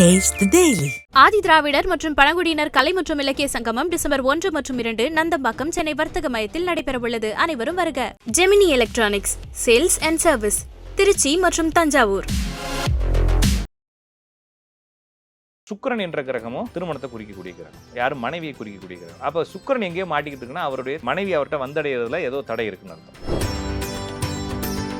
ஆதி திராவிடர் மற்றும் பழங்குடியினர் கலை மற்றும் இலக்கிய சங்கமம் டிசம்பர் ஒன்று மற்றும் இரண்டு நந்தம்பாக்கம் சென்னை வர்த்தக மையத்தில் நடைபெறவுள்ளது. அனைவரும் வருக. Gemini electronics sales and service Trichy மற்றும் தஞ்சாவூர். சுக்கிரன் என்ற கிரகமும் திருமணத்தை குறிக்கக்கூடிய கிரகம். யாரும் மனைவியை குறிக்கக்கூடிய கிரகம். அப்ப சுக்கிரன் எங்கேயோ மாட்டிக்கிட்டு இருக்குன்னா அவருடைய மனைவி அவர்கிட்ட வந்தடைகிறதுல ஏதோ தடை இருக்குன்னு அர்த்தம்.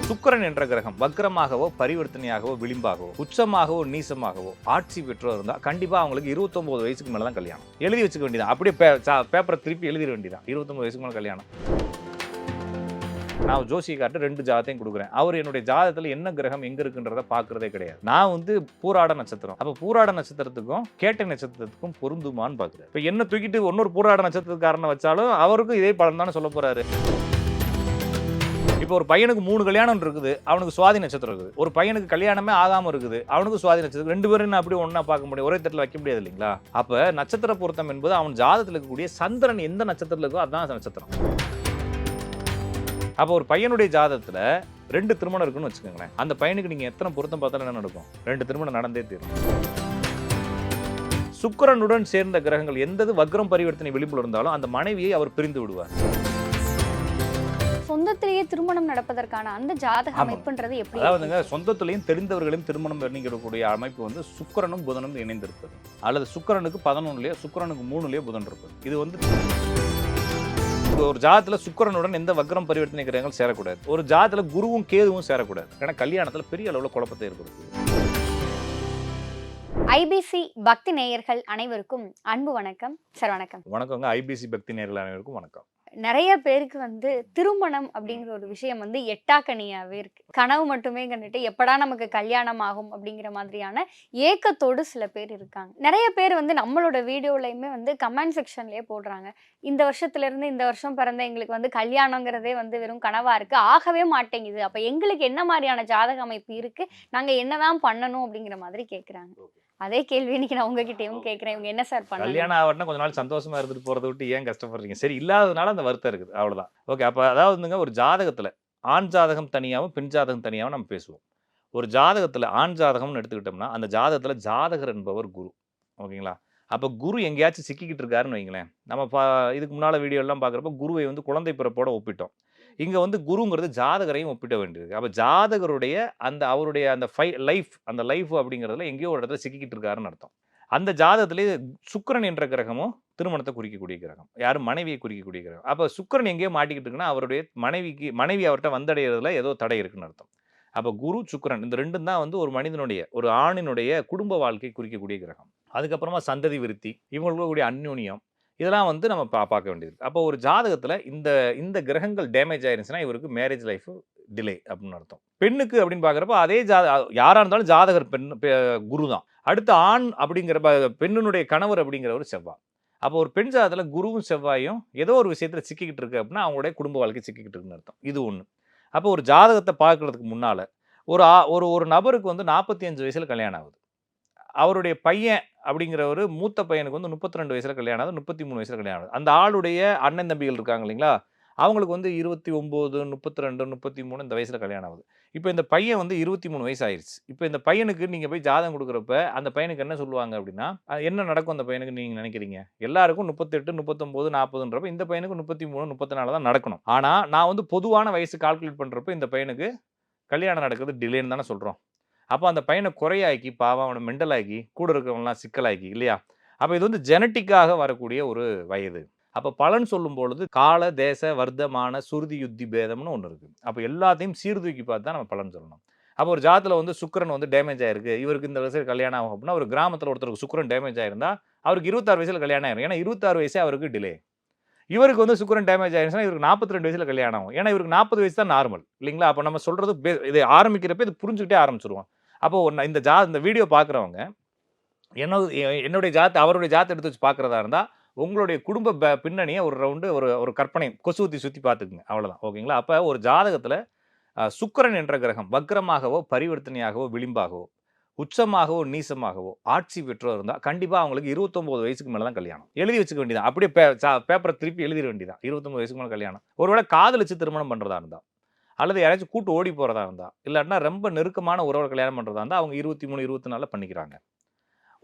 சுக்கிரன் என்ற கிரகம் வக்ரமாகவோ பரிவர்த்தனையாகவோ விளிம்பாகவோ உச்சமாகவோ நீசமாகவோ ஆட்சி பெற்றோர் இருந்தால் கண்டிப்பாக அவங்களுக்கு 29 வயசுக்கு மேலே தான் கல்யாணம். எழுதி வச்சுக்க வேண்டியதான் அப்படியே பே- பேப்பரை திருப்பி எழுதிட வேண்டியதான் 29 வயசுக்கு மேலே கல்யாணம். நான் ஜோசியக்கார்ட்ட ரெண்டு ஜாதத்தையும் கொடுக்குறேன். அவர் என்னுடைய ஜாதகத்துல என்ன கிரகம் எங்கே இருக்குன்றத பார்க்குறதே கிடையாது. நான் வந்து பூராட நட்சத்திரம். அப்போ பூராட நட்சத்திரத்துக்கும் கேட்ட நட்சத்திரத்துக்கும் பொருந்துமான்னு பார்க்குறேன் இப்போ என்ன தூக்கிட்டு இன்னொரு பூராட நட்சத்திரத்துக்காரனை வச்சாலும் அவருக்கும் இதே பலன் தானே சொல்ல போகிறாரு இப்போ ஒரு பையனுக்கு மூணு கல்யாணம் இருக்குது அவனுக்கு சுவாதி நட்சத்திரம் இருக்குது. ஒரு பையனுக்கு கல்யாணமே ஆகாம இருக்குது அவனுக்கு சுவாதி நட்சத்திரம். ரெண்டு பேரும் அப்படி அப்படியே பார்க்க முடியும். ஒரே தட்டில் வைக்க முடியாது இல்லைங்களா? அப்ப நட்சத்திர பொருத்தம் என்பது அவன் ஜாதத்தில் இருக்கக்கூடிய சந்திரன் எந்த நட்சத்திரத்தில் இருக்கோ அதுதான் நட்சத்திரம். அப்போ ஒரு பையனுடைய ஜாதத்தில் ரெண்டு திருமணம் இருக்குன்னு வச்சுக்கோங்களேன். அந்த பையனுக்கு நீங்க எத்தனை பொருத்தம் பார்த்தாலும் என்ன நடக்கும்? ரெண்டு திருமணம் நடந்தே தீரும். சுக்கிரனுடன் சேர்ந்த கிரகங்கள் எந்தது வக்ரம் பரிவர்த்தனை விளிம்பில் இருந்தாலும் அந்த மனைவியை அவர் பிரிந்து விடுவார். சொந்தத்திலேயே திருமணம் நடப்பதற்கான அந்த ஜாதக. அமைப்புன்றது எப்படி அதாவதுங்க சொந்தத்திலையும் தெரிந்தவர்களையும் திருமணம் பண்ணிக்கிறக்கூடிய அமைப்பு வந்து சுக்கிரனும் புதனும் இணைந்திருப்பது. அல்லது சுக்கிரனுக்கு பதினொன்னுலயோ சுக்கிரனுக்கு மூணுலயோ புதன் இருப்பது. இது வந்து ஒரு ஜாதத்துல சுக்கிரனுடன் எந்த வக்ரம் பரிவர்த்தனை கிரகங்கள் சேரக்கூடாது. ஒரு ஜாதத்துல குருவும் கேதுவும் சேரக்கூடாது. ஏன்னா கல்யாணத்துல பெரிய அளவுல குழப்பத்தை ஏற்படுத்துது. ஐபிசி பக்தி நேயர்கள் அனைவருக்கும் அன்பு வணக்கம் சார் வணக்கம். வணக்கங்க. ஐபிசி பக்தி நேர்கள் அனைவருக்கும் வணக்கம். நிறைய பேருக்கு வந்து திருமணம் அப்படிங்கிற ஒரு விஷயம் வந்து எட்டாக்கனியாகவே இருக்கு. கனவு மட்டுமே கண்டுட்டு எப்படா நமக்கு கல்யாணம் ஆகும் அப்படிங்கிற மாதிரியான ஏக்கத்தோடு சில பேர் இருக்காங்க. நிறைய பேர் வந்து நம்மளோட வீடியோலையுமே வந்து கமெண்ட் செக்ஷன்லயே போடுறாங்க. இந்த வருஷத்துலேருந்து இந்த வருஷம் பிறந்த எங்களுக்கு வந்து கல்யாணங்கிறதே வந்து வெறும் கனவாக இருக்குது ஆகவே மாட்டேங்குது. அப்போ எங்களுக்கு என்ன மாதிரியான ஜாதக அமைப்பு இருக்குது நாங்கள் என்னதான் பண்ணணும் அப்படிங்கிற மாதிரி கேட்குறாங்க அதே கேள்வி இன்னைக்கு நான் உங்ககிட்டயும் கேக்குறேன். இவங்க என்ன சார் பண்ணணும் கல்யாணம் ஆகட்னா கொஞ்ச நாள் சந்தோஷமா இருந்துட்டு போறதை விட்டு ஏன் கஷ்டப்படுறீங்க? சரி இல்லாததுனால அந்த வருத்தம் இருக்குது. அவ்வளவுதான். ஓகே அப்ப அதாவதுங்க ஒரு ஜாதகத்துல ஆண் ஜாதகம் தனியாகவும் பெண் ஜாதகம் தனியாகவும் நம்ம பேசுவோம். ஒரு ஜாதகத்துல ஆண் ஜாதகம்னு எடுத்துக்கிட்டோம்னா அந்த ஜாதகத்துல ஜாதகர் என்பவர் குரு. ஓகேங்களா அப்ப குரு எங்கேயாச்சும் சிக்கிக்கிட்டு இருக்காருன்னு வைங்களேன். நம்ம பா இதுக்கு முன்னால வீடியோ எல்லாம் பார்க்குறப்ப குருவை வந்து குழந்தை பிறப்போட ஒப்பிட்டோம். இங்கே வந்து குருங்கிறது ஜாதகரையும் ஒப்பிட வேண்டியது அப்போ ஜாதகருடைய அந்த அவருடைய அந்த ஃபை லைஃப் அந்த லைஃப் அப்படிங்கிறதுல எங்கேயோ ஒரு இடத்துல சிக்கிக்கிட்டு இருக்காருன்னு அர்த்தம். அந்த ஜாதகத்திலே சுக்கரன் என்ற கிரகமும் திருமணத்தை குறிக்கக்கூடிய கிரகம். யாரும் மனைவியை குறிக்கக்கூடிய கிரகம். அப்போ சுக்கிரன் எங்கேயோ மாட்டிக்கிட்டு இருக்குன்னா அவருடைய மனைவிக்கு மனைவி அவர்கிட்ட வந்தடைகிறதுல ஏதோ தடை இருக்குன்னு அர்த்தம். அப்போ குரு சுக்கரன் இந்த ரெண்டும் தான் வந்து ஒரு மனிதனுடைய ஒரு ஆணினுடைய குடும்ப வாழ்க்கை குறிக்கக்கூடிய கிரகம். அதுக்கப்புறமா சந்ததி விருத்தி இவங்களுக்கு கூடிய அந்யோன்யம் இதெல்லாம் வந்து நம்ம பா பார்க்க வேண்டியது அப்போ ஒரு ஜாதகத்தில் இந்த இந்த கிரகங்கள் டேமேஜ் ஆயிருந்துச்சுன்னா இவருக்கு மேரேஜ் லைஃப் டிலே அப்படின்னு அர்த்தம். பெண்ணுக்கு அப்படின்னு பார்க்குறப்ப அதே ஜாத யாராக இருந்தாலும் ஜாதகர் பெண் குரு தான் அடுத்து ஆண் அப்படிங்கிற பெண்ணினுடைய கணவர் அப்படிங்கிற ஒரு செவ்வாய். அப்போ ஒரு பெண் ஜாதத்தில் குருவும் செவ்வாயும் ஏதோ ஒரு விஷயத்தில் சிக்கிக்கிட்டு இருக்கு அப்படின்னா அவங்களுடைய குடும்ப வாழ்க்கை சிக்கிக்கிட்டு இருக்குன்னு அர்த்தம். இது ஒன்று அப்போ ஒரு ஜாதகத்தை பார்க்குறதுக்கு முன்னால் ஒரு ஆ- ஒரு ஒரு நபருக்கு வந்து நாற்பத்தி அஞ்சு வயசில் கல்யாணம் ஆகுது. அவருடைய பையன் அப்படிங்கிறவர் மூத்த பையனுக்கு வந்து முப்பத்தி ரெண்டு வயசில் கல்யாணம் ஆகுது முப்பத்தி மூணு வயசுல கல்யாணம் ஆகுது. அந்த ஆளுடைய அண்ணன் தம்பிகள் இருக்காங்க இல்லைங்களா? அவங்களுக்கு வந்து இருபத்தி ஒம்பது முப்பத்தி ரெண்டு முப்பத்தி மூணு இந்த வயசில் கல்யாணம் ஆகுது. இப்போ இந்த பையன் வந்து இருபத்தி மூணு வயசு ஆயிடுச்சு இப்போ இந்த பையனுக்கு நீங்கள் போய் ஜாதகம் கொடுக்குறப்ப அந்த பையனுக்கு என்ன சொல்லுவாங்க அப்படின்னா என்ன நடக்கும் அந்த பையனுக்கு நீங்கள் நினைக்கிறீங்க? எல்லாருக்கும் முப்பத்தெட்டு முப்பத்தொம்போது நாற்பதுன்றப்ப இந்த பையனுக்கு முப்பத்தி மூணு முப்பத்தி நாலு தான் நடக்கணும். ஆனால் நான் வந்து பொதுவான வயசு கால்குலேட் பண்ணுறப்ப இந்த பையனுக்கு கல்யாணம் நடக்கிறது டிலேன்னு தானே சொல்கிறோம் அப்போ அந்த பையனை குறையாக்கி பாவம் அவனை மெண்டலாக்கி கூட இருக்கிறவங்களாம் சிக்கலாக்கி இல்லையா? அப்போ இது வந்து ஜெனட்டிக்காக வரக்கூடிய ஒரு வயது. அப்போ பலன் சொல்லும் பொழுது கால தேச வர்த்தமான சுருதி யுத்தி பேதம்னு ஒன்று இருக்குது அப்போ எல்லாத்தையும் சீர்தூக்கி பார்த்து தான் நம்ம பலன் சொல்லணும். அப்போ ஒரு ஜாத்தில் வந்து சுக்கரன் வந்து டேமேஜ் ஆயிருக்கு இவருக்கு இந்த வயசில் கல்யாணம் ஆகும் அப்படின்னா ஒரு கிராமத்தில் ஒருத்தருக்கு சுக்கரன் டேமேஜ் ஆயிருந்தா அவருக்கு இருபத்தாறு வயசில் கல்யாணம் ஆயிரும். ஏன்னா இருபத்தாறு வயசே அவருக்கு டிலே இவருக்கு வந்து சுக்கிரன் டேமேஜ் ஆயிருச்சுன்னா இவருக்கு நாற்பத்தி ரெண்டு வயசில் கல்யாணம் ஆகும். ஏன்னா இவருக்கு நாற்பது வயசு தான் நார்மல் இல்லைங்களா? அப்போ நம்ம சொல்கிறது பே- இது ஆரம்பிக்கிறப்ப இது புரிஞ்சுக்கிட்டே ஆரம்பிச்சிருவோம். அப்போ ஒன்று இந்த ஜா இந்த வீடியோ பார்க்குறவங்க என்னோட என்னுடைய ஜாத் அவருடைய ஜாத்தை எடுத்து வச்சு பார்க்குறதா இருந்தால் உங்களுடைய குடும்ப பின்னணியை ஒரு ரவுண்டு ஒரு ஒரு கற்பனை கொசு ஊற்றி சுற்றி பார்த்துக்குங்க. அவ்வளோதான் ஓகேங்களா? அப்போ ஒரு ஜாதகத்தில் சுக்கிரன் என்ற கிரகம் வக்ரமாகவோ பரிவர்த்தனையாகவோ விளிம்பாகவோ உச்சமாகவோ நீசமாகவோ ஆட்சி பெற்றோர் இருந்தால் கண்டிப்பாக அவங்களுக்கு 29 வயசுக்கு மேலே தான் கல்யாணம். எழுதி வச்சுக்க வேண்டியதான் அப்படியே பே பேப்பரை திருப்பி எழுதிட வேண்டியதான் 29 வயசுக்கு மேலே கல்யாணம். ஒருவேளை காதலிச்சு திருமணம் பண்ணுறதா இருந்தால் அல்லது யாராச்சும் கூட்டு ஓடி போகிறதா இருந்தால் இல்லாட்டினா ரொம்ப நெருக்கமான உறவை கல்யாணம் பண்ணுறதா இருந்தால் அவங்க இருபத்தி மூணு இருபத்தி நாலில் பண்ணிக்கிறாங்க.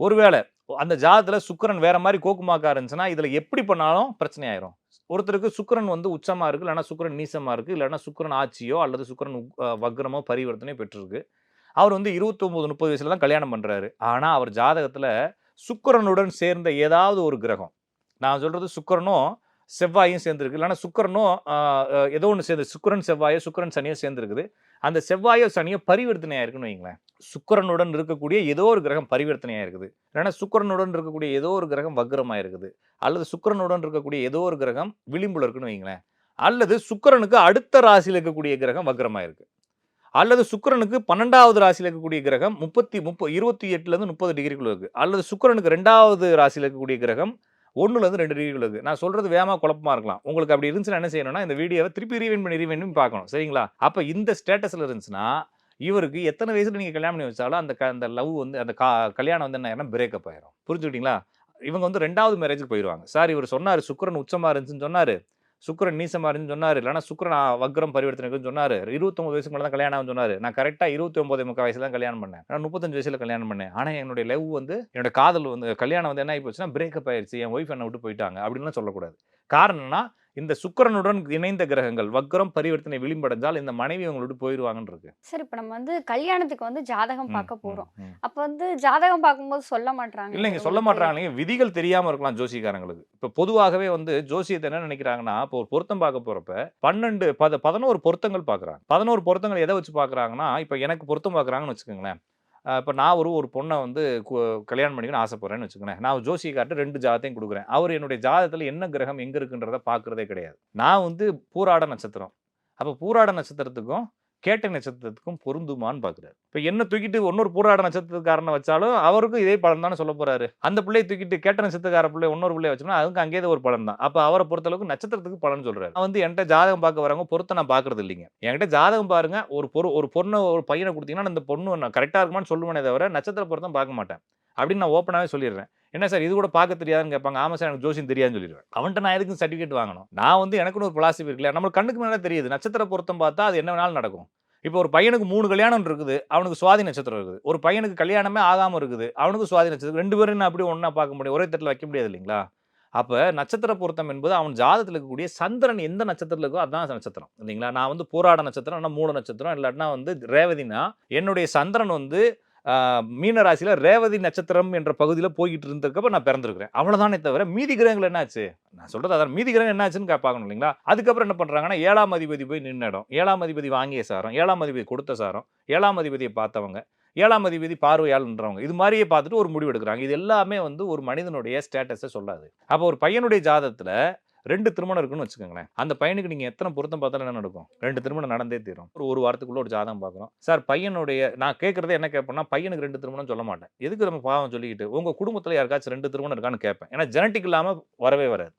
ஒருவேளை அந்த ஜாதத்தில் சுக்கிரன் வேற மாதிரி கோக்குமாக்கா இருந்துச்சுன்னா இதில் எப்படி பண்ணாலும் பிரச்சனை ஆயிரும். ஒருத்தருக்கு சுக்கிரன் வந்து உச்சமாக இருக்குது இல்லைன்னா சுக்கிரன் நீசமாக இருக்குது இல்லைன்னா சுக்கிரன் ஆட்சியோ அல்லது சுக்கிரன் வக்ரமோ பரிவர்த்தனையோ பெற்றிருக்கு. அவர் வந்து 29 முப்பது வயசுல தான் கல்யாணம் பண்ணுறாரு ஆனால் அவர் ஜாதகத்தில் சுக்கிரனுடன் சேர்ந்த ஏதாவது ஒரு கிரகம். நான் சொல்கிறது சுக்கிரனும் செவ்வாயும் சேர்ந்துருக்கு. இல்லைன்னா சுக்கிரனும் ஏதோ ஒன்று சேர்ந்து சுக்கிரன் செவ்வாயோ சுக்கரன் சனியோ சேர்ந்துருக்குது. அந்த செவ்வாயோ சனியோ பரிவர்த்தனையாக இருக்குன்னு வைங்களேன். சுக்கிரனுடன் இருக்கக்கூடிய ஏதோ ஒரு கிரகம் பரிவர்த்தனையாக இருக்குது. இல்லைன்னா சுக்கிரனுடன் இருக்கக்கூடிய ஏதோ ஒரு கிரகம் வக்ரமாக இருக்குது. அல்லது சுக்கிரனுடன் இருக்கக்கூடிய ஏதோ ஒரு கிரகம் விளிம்புல இருக்குன்னு வைங்களேன். அல்லது சுக்கரனுக்கு அடுத்த ராசியில் இருக்கக்கூடிய கிரகம் வக்ரமாக இருக்குது அல்லது சுக்கரனுக்கு பன்னெண்டாவது ராசியில் இருக்கக்கூடிய கிரகம் முப்பத்தி முப்ப இருபத்தி எட்டுலேருந்து முப்பது டிகிரிக்குள்ள இருக்குது அல்லது சுக்கரனுக்கு ரெண்டாவது ராசியில் இருக்கக்கூடிய கிரகம் ஒன்றுலேருந்து ரெண்டு டிகிரிக்குள்ள இருக்குது நான் சொல்கிறது வேகமாக குழப்பமா இருக்கலாம். உங்களுக்கு அப்படி இருந்துச்சுன்னா என்ன செய்யணும்னா இந்த வீடியோவை திருப்பி ரீவைன் பண்ணி ரீவைன் பண்ணி பார்க்கணும். சரிங்களா? அப்போ இந்த ஸ்டேட்டஸில் இருந்துச்சுன்னா இவருக்கு எத்தனை வயசில் நீங்கள் கல்யாணம் பண்ணி வச்சாலும் அந்த க- அந்த லவ் வந்து அந்த கா கல்யாணம் வந்து என்ன ஆயிரும் பிரேக்கப் ஆயிரும். புரிஞ்சுக்கிட்டீங்களா? இவங்க வந்து ரெண்டாவது மேரேஜுக்கு போயிடுவாங்க சார் இவர் சொன்னார் சுக்கரன் உச்சமாக இருந்துச்சுன்னு சொன்னார். சுக்கிரன் நீசமா இருந்துன்னு சொன்னார். இல்லைனா சுக்கரன் வக்ரம் பரிவர்த்தனைக்குன்னு சொன்னார். இருபத்தொம்பது வயசுக்கு மேலே தான் கல்யாணம் ஆகும்னு சொன்னார். நான் கரெக்டாக இருபத்தி ஒன்பது முக்கால் வயசுல தான் கல்யாணம் பண்ணேன். நான் முப்பத்தஞ்சு வயசுல கல்யாணம் பண்ணேன். ஆனால் என்னுடைய லவ் வந்து என்னோட காதல் வந்து கல்யாணம் வந்து என்ன ஆகி போச்சுன்னா பிரேக்கப் ஆயிடுச்சு என் ஒய்ஃப் என்னை விட்டு போயிட்டாங்க. அப்படின்லாம் சொல்லக்கூடாது. காரணம்னா இந்த சுக்கிரனுடன் இணைந்த கிரகங்கள் வக்ரம் பரிவர்த்தனை விளிம்படைஞ்சால் இந்த மனைவி விட்டு போயிடுவாங்கன்னு இருக்கு. சரி இப்ப நம்ம வந்து கல்யாணத்துக்கு வந்து ஜாதகம் பார்க்க போறோம். அப்ப வந்து ஜாதகம் பார்க்கும்போது சொல்ல மாட்டாங்க இல்லைங்க சொல்ல மாட்டாங்க இல்லைங்க விதிகள் தெரியாம இருக்கலாம் ஜோசிக்காரங்களுக்கு இப்ப பொதுவாகவே வந்து ஜோசியத்தை என்ன நினைக்கிறாங்கன்னா இப்போ ஒரு பொருத்தம் பார்க்க போறப்ப பன்னெண்டு பத பதினோரு பொருத்தங்கள் பார்க்கறாங்க. பதினோரு பொருத்தங்கள் எதை வச்சு பார்க்கறாங்கன்னா இப்போ எனக்கு பொருத்தம் பார்க்கறாங்கன்னு வச்சுக்கோங்களேன். இப்போ நான் ஒரு ஒரு பொண்ணை வந்து கு- கல்யாணம் பண்ணிக்கணும்னு ஆசைப்படுறேன்னு வச்சுக்கோங்க நான் ஜோசியக்கார்ட்ட ரெண்டு ஜாதத்தையும் கொடுக்குறேன். அவர் என்னுடைய ஜாதத்தில் என்ன கிரகம் எங்கே இருக்குன்றத பார்க்குறதே கிடையாது. நான் வந்து பூராட நட்சத்திரம். அப்போ பூராட நட்சத்திரத்துக்கும் கேட்ட நட்சத்திரத்துக்கும் பொருந்துமான்னு பார்க்குறாரு இப்போ என்ன தூக்கிட்டு இன்னொரு பூராட நட்சத்திரக்காரனை வச்சாலும் அவருக்கும் இதே பலன் தானே சொல்ல போறாரு. அந்த பிள்ளையை தூக்கிட்டு கேட்ட நட்சத்திரக்கார பிள்ளை இன்னொரு பிள்ளைய வச்சோம்னா அதுக்கு அங்கேயே ஒரு பலன் தான் அப்போ அவரை பொறுத்தளவுக்கு நட்சத்திரத்துக்கு பலன் சொல்றாரு. நான் வந்து என்கிட்ட ஜாதகம் பார்க்க வரவங்க பொருத்த நான் பார்க்கறது இல்லைங்க. என்கிட்ட ஜாதகம் பாருங்க ஒரு பொரு ஒரு பொண்ணு ஒரு பையனை கொடுத்தீங்கன்னா அந்த பொண்ணு நான் கரெக்டாக இருக்குமான்னு சொல்லுவேனே தவிர நட்சத்திர பொருத்தம் பார்க்க மாட்டேன். அப்படின்னு நான் ஓப்பனாகவே சொல்லிடுறேன். என்ன சார் இது கூட பார்க்க தெரியாதுன்னு கேட்பாங்க. ஆமாம் சார் எனக்கு ஜோசியம் தெரியாதுன்னு சொல்லிடுவேன். அவன்கிட்ட நான் எதுக்கு சர்டிஃபிகேட் வாங்கணும். நான் வந்து எனக்குன்னு ஒரு பிளாசிபி இருக்குல்ல நம்ம கண்ணுக்கு மேலே தெரியுது. நட்சத்திர பொருத்தம் பார்த்தா அது என்ன வேணாலும் நடக்கும். இப்போ ஒரு பையனுக்கு மூணு கல்யாணம் இருக்குது அவனுக்கு சுவாதி நட்சத்திரம் இருக்குது. ஒரு பையனுக்கு கல்யாணமே ஆகாமல் இருக்குது அவனுக்கு சுவாதி நட்சத்திரம். ரெண்டு பேரும் நான் அப்படி ஒன்றா பார்க்க முடியும். ஒரே தட்டில் வைக்க முடியாது இல்லைங்களா? அப்போ நட்சத்திர பொருத்தம் என்பது அவன் ஜாதகத்தில் இருக்கக்கூடிய சந்திரன் எந்த நட்சத்திரத்தில் இருக்கோ அதுதான் நட்சத்திரம். இல்லைங்களா? நான் வந்து போராட நட்சத்திரம் இல்லைன்னா மூல நட்சத்திரம் இல்லாட்டினா வந்து ரேவதினா என்னுடைய சந்திரன் வந்து மீனராசியில் ரேவதி நட்சத்திரம் என்ற பகுதியில் போய்கிட்டு இருந்திருக்கப்ப நான் பிறந்திருக்கிறேன். அவ்வளோதானே தவிர மீதி கிரகங்கள் என்னாச்சு? நான் சொல்கிறது அதான் மீதி கிரகம் என்னாச்சுன்னு பார்க்கணும் இல்லைங்களா? அதுக்கப்புறம் என்ன பண்ணுறாங்கன்னா ஏழாம் அதிபதி போய் நின்ன இடம். ஏழாம் அதிபதி வாங்கிய சாரம் ஏழாம் அதிபதி கொடுத்த சாரம் ஏழாம் அதிபதியை பார்த்தவங்க ஏழாம் அதிபதி பார்வையாளன்றவங்க இது மாதிரியே பார்த்துட்டு ஒரு முடிவு எடுக்கிறாங்க. இது எல்லாமே வந்து ஒரு மனிதனுடைய ஸ்டேட்டஸை சொல்லாது. அப்போ ஒரு பையனுடைய ஜாதத்தில் ரெண்டு திருமணம் இருக்குன்னு வச்சுக்கோங்களேன். அந்த பையனுக்கு நீங்கள் எத்தனை பொருத்தம் பார்த்தாலும் என்ன நடக்கும்? ரெண்டு திருமணம் நடந்தே தீரும். ஒரு ஒரு வாரத்துக்குள்ள ஒரு ஜாதகம் பார்க்குறோம் சார் பையனுடைய நான் கேட்கறதே என்ன கேட்பேன்னா பையனுக்கு ரெண்டு திருமணம் சொல்ல மாட்டேன். எதுக்கு நம்ம பாவம் சொல்லிக்கிட்டு உங்கள் குடும்பத்தில் யாருக்காச்சும் ரெண்டு திருமணம் இருக்கான்னு கேட்பேன். ஏன்னா ஜெனட்டிக் இல்லாமல் வரவே வராது.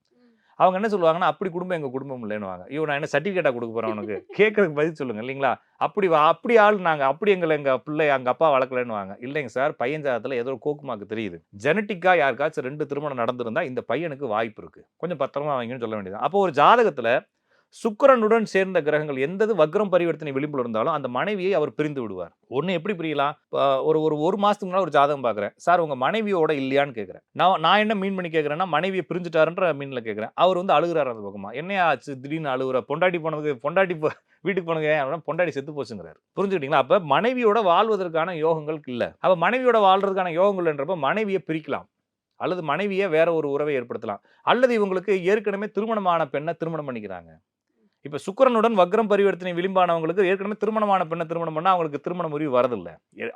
அவங்க என்ன சொல்லுவாங்கன்னா அப்படி குடும்பம் எங்க குடும்பம் இல்லைன்னுவாங்க. ஐயோ நான் என்ன சர்டிஃபிகேட்டா கொடுக்க போறேன் உனக்கு? கேட்கறதுக்கு பதில் சொல்லுங்க இல்லைங்களா? அப்படி வா- அப்படி ஆள் நாங்க அப்படி எங்களை எங்க பிள்ளை எங்க அப்பா வளர்க்கலன்னுவாங்க. இல்லைங்க சார் பையன் ஜாதத்துல ஏதோ ஒரு கோக்குமாக்கு தெரியுது. ஜெனட்டிக்கா யாருக்காச்சும் ரெண்டு திருமணம் நடந்திருந்தா இந்த பையனுக்கு வாய்ப்பு இருக்கு. கொஞ்சம் பத்திரமா வாங்கன்னு சொல்ல வேண்டியது அப்போ ஒரு ஜாதகத்துல சுக்கரனுடன் சேர்ந்த கிரகங்கள் எந்தது வக்ரம் பரிவர்த்தனை விளிம்பில் இருந்தாலும் அந்த மனைவியை அவர் பிரிந்து விடுவார். ஒன்று எப்படி பிரியலாம் ஒரு ஒரு ஒரு மாசத்துக்கு முன்னாடி ஒரு ஜாதகம் பார்க்குறேன் சார் உங்க மனைவியோட இல்லையான்னு கேட்குறேன் நான் நான் என்ன மீன் பண்ணி கேட்குறேன்னா மனைவியை பிரிஞ்சுட்டாருன்ற மீன்ல கேட்குறேன் அவர் வந்து அழுகுறாரு அந்த பக்கமா. என்ன ஆச்சு? திடீர்னு அழுகுற பொண்டாட்டி போனதுக்கு பொண்டாட்டி போ- வீட்டுக்கு போனது ஏன் அப்படின்னா பொண்டாட்டி செத்து போச்சுங்கிறார். புரிஞ்சுக்கிட்டீங்களா? அப்ப மனைவியோட வாழ்வதற்கான யோகங்கள் இல்ல. அப்ப மனைவியோட வாழ்றதுக்கான யோகங்கள்ன்றப்ப மனைவியை பிரிக்கலாம். அல்லது மனைவியை வேற ஒரு உறவை ஏற்படுத்தலாம். அல்லது இவங்களுக்கு ஏற்கனவே திருமணமான பெண்ணை திருமணம் பண்ணிக்கிறாங்க. இப்போ சுக்கரனுடன் வக்ரம் பரிவர்த்தனை விளிம்பானவங்களுக்கு ஏற்கனவே திருமணமான பெண்ணை திருமணம் பண்ணால் அவங்களுக்கு திருமண முறிவு வரதில்லை.